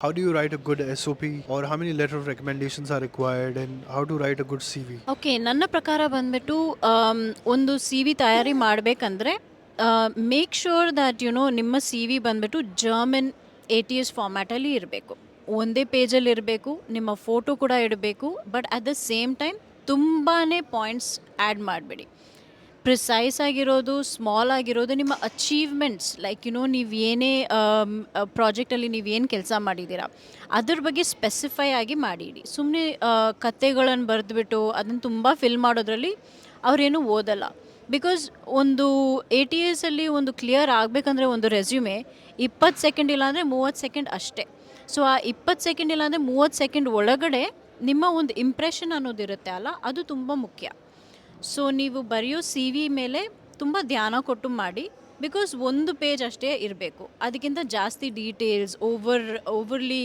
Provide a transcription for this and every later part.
How do you write a good SOP or how many letter of recommendations are required? And how to write a good CV? Okay ನನ್ನ ಪ್ರಕಾರ ಬಂದ್ಬಿಟ್ಟು um, ಒಂದು C V ತಯಾರಿ ಮಾಡಬೇಕಂದ್ರೆ make sure that you know ನಿಮ್ಮ C V ಬಂದ್ಬಿಟ್ಟು German A T S ಫಾರ್ಮ್ಯಾಟಲ್ಲಿ ಇರಬೇಕು. ಒಂದೇ ಪೇಜಲ್ಲಿ ಇರಬೇಕು ನಿಮ್ಮ ಫೋಟೋ ಕೂಡ ಇಡಬೇಕು but at the same time ತುಂಬಾ ಪಾಯಿಂಟ್ಸ್ ಆ್ಯಡ್ ಮಾಡಬೇಡಿ. ಪ್ರಿಸೈಸ್ ಆಗಿರೋದು ಸ್ಮಾಲ್ ಆಗಿರೋದು ನಿಮ್ಮ ಅಚೀವ್ಮೆಂಟ್ಸ್ ಲೈಕ್ ಯು ನೋ ನೀವು ಏನೇ ಪ್ರಾಜೆಕ್ಟಲ್ಲಿ ಏನು ಕೆಲಸ ಮಾಡಿದ್ದೀರಾ, ಅದ್ರ ಬಗ್ಗೆ ಸ್ಪೆಸಿಫೈ ಆಗಿ ಮಾಡಿಡಿ. ಸುಮ್ಮನೆ ಕತೆಗಳನ್ನು ಬರೆದ್ಬಿಟ್ಟು ಅದನ್ನು ತುಂಬ ಫಿಲ್ ಮಾಡೋದ್ರಲ್ಲಿ ಅವರೇನು ಓದಲ್ಲ. ಬಿಕಾಸ್ ಒಂದು ಎ ಟಿ ಎಸಲ್ಲಿ ಒಂದು ಕ್ಲಿಯರ್ ಆಗಬೇಕಂದ್ರೆ ಒಂದು ರೆಸ್ಯೂಮೆ ಇಪ್ಪತ್ತು ಸೆಕೆಂಡ್ ಇಲ್ಲಾಂದರೆ ಮೂವತ್ತು ಸೆಕೆಂಡ್ ಅಷ್ಟೇ. ಸೊ ಆ ಇಪ್ಪತ್ತು ಸೆಕೆಂಡ್ ಇಲ್ಲಾಂದರೆ ಮೂವತ್ತು ಸೆಕೆಂಡ್ ಒಳಗಡೆ ನಿಮ್ಮ ಒಂದು ಇಂಪ್ರೆಷನ್ ಅನ್ನೋದಿರುತ್ತೆ ಅಲ್ಲ, ಅದು ತುಂಬ ಮುಖ್ಯ. ಸೊ ನೀವು ಬರೆಯೋ ಸಿ ವಿ ಮೇಲೆ ತುಂಬ ಧ್ಯಾನ ಕೊಟ್ಟು ಮಾಡಿ ಬಿಕಾಸ್ ಒಂದು ಪೇಜ್ ಅಷ್ಟೇ ಇರಬೇಕು. ಅದಕ್ಕಿಂತ ಜಾಸ್ತಿ ಡೀಟೇಲ್ಸ್ ಓವರ್ ಓವರ್ಲಿ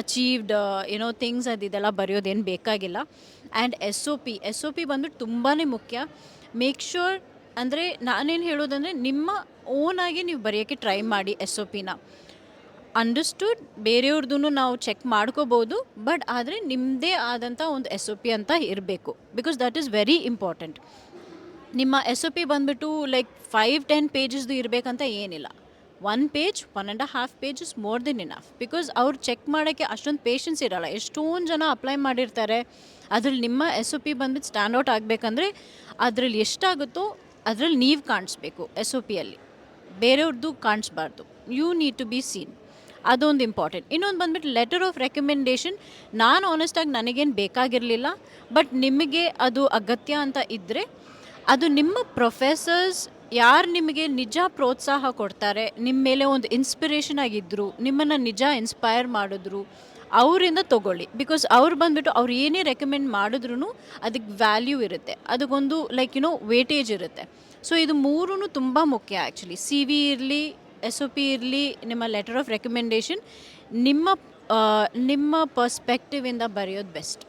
ಅಚೀವ್ಡ್ ಏನೋ ಥಿಂಗ್ಸ್ ಅದಿದೆಲ್ಲ ಬರೆಯೋದೇನು ಬೇಕಾಗಿಲ್ಲ. And S O P S O P ಬಂದ್ಬಿಟ್ಟು ತುಂಬಾ ಮುಖ್ಯ. ಮೇಕ್ ಶ್ಯೂರ್ ಅಂದರೆ ನಾನೇನು ಹೇಳೋದಂದರೆ ನಿಮ್ಮ ಓನಾಗಿ ನೀವು ಬರೆಯೋಕ್ಕೆ ಟ್ರೈ ಮಾಡಿ ಎಸ್ ಒ ಪಿನ ಅಂಡರ್ಸ್ಟುಡ್ ಬೇರೆಯವ್ರದ್ದು ನಾವು ಚೆಕ್ ಮಾಡ್ಕೋಬೋದು ಬಟ್ ಆದರೆ ನಿಮ್ಮದೇ ಆದಂಥ ಒಂದು ಎಸ್ ಒ ಪಿ ಅಂತ ಇರಬೇಕು because that is very important ನಿಮ್ಮ ಎಸ್ ಒ ಪಿ ಬಂದುಬಿಟ್ಟು ಲೈಕ್ ಫೈವ್ ಟೆನ್ ಪೇಜಸ್ದು ಇರಬೇಕಂತ ಏನಿಲ್ಲ. One page one and half page is more then enough because ಅವ್ರು ಚೆಕ್ ಮಾಡೋಕ್ಕೆ ಅಷ್ಟೊಂದು ಪೇಷನ್ಸ್ ಇರಲ್ಲ. ಎಷ್ಟೊಂದು ಜನ ಅಪ್ಲೈ ಮಾಡಿರ್ತಾರೆ, ಅದ್ರಲ್ಲಿ ನಿಮ್ಮ ಎಸ್ ಒ ಪಿ ಬಂದ್ಬಿಟ್ಟು ಸ್ಟ್ಯಾಂಡ್ ಔಟ್ ಆಗಬೇಕಂದ್ರೆ, ಅದರಲ್ಲಿ ಎಷ್ಟಾಗುತ್ತೋ ಅದರಲ್ಲಿ ನೀವು ಕಾಣಿಸ್ಬೇಕು ಎಸ್ ಒ ಪಿಯಲ್ಲಿ ಬೇರೆಯವ್ರದ್ದು ಕಾಣಿಸ್ಬಾರ್ದು. You need to be seen ಅದೊಂದು ಇಂಪಾರ್ಟೆಂಟ್ ಇನ್ನೊಂದು ಬಂದ್ಬಿಟ್ಟು ಲೆಟರ್ ಆಫ್ ರೆಕಮೆಂಡೇಷನ್ ನಾನು ಆನೆಸ್ಟಾಗಿ ನನಗೇನು ಬೇಕಾಗಿರಲಿಲ್ಲ ಬಟ್ ನಿಮಗೆ ಅದು ಅಗತ್ಯ ಅಂತ ಇದ್ದರೆ ಅದು ನಿಮ್ಮ ಪ್ರೊಫೆಸರ್ಸ್ ಯಾರು ನಿಮಗೆ ನಿಜ ಪ್ರೋತ್ಸಾಹ ಕೊಡ್ತಾರೆ ನಿಮ್ಮ ಮೇಲೆ ಒಂದು ಇನ್ಸ್ಪಿರೇಷನ್ ಆಗಿದ್ದರು ನಿಮ್ಮನ್ನು ನಿಜ ಇನ್ಸ್ಪೈರ್ ಮಾಡಿದ್ರು, ಅವರಿಂದ ತೊಗೊಳ್ಳಿ. ಬಿಕಾಸ್ ಅವ್ರು ಬಂದುಬಿಟ್ಟು ಅವ್ರು ಏನೇ ರೆಕಮೆಂಡ್ ಮಾಡಿದ್ರು ಅದಕ್ಕೆ ವ್ಯಾಲ್ಯೂ ಇರುತ್ತೆ. ಅದಕ್ಕೊಂದು ಲೈಕ್ ಯುನೋ ವೇಟೇಜ್ ಇರುತ್ತೆ. ಸೊ ಇದು ಮೂರೂ ತುಂಬ ಮುಖ್ಯ ಆ್ಯಕ್ಚುಲಿ ಸಿ ವಿ ಇರಲಿ ಎಸ್ ಒ ಪಿ ಇರಲಿ ನಿಮ್ಮ ಲೆಟರ್ ಆಫ್ ರೆಕಮೆಂಡೇಷನ್ ನಿಮ್ಮ ನಿಮ್ಮ ಪರ್ಸ್ಪೆಕ್ಟಿವಿಂದ ಬರೆಯೋದು ಬೆಸ್ಟ್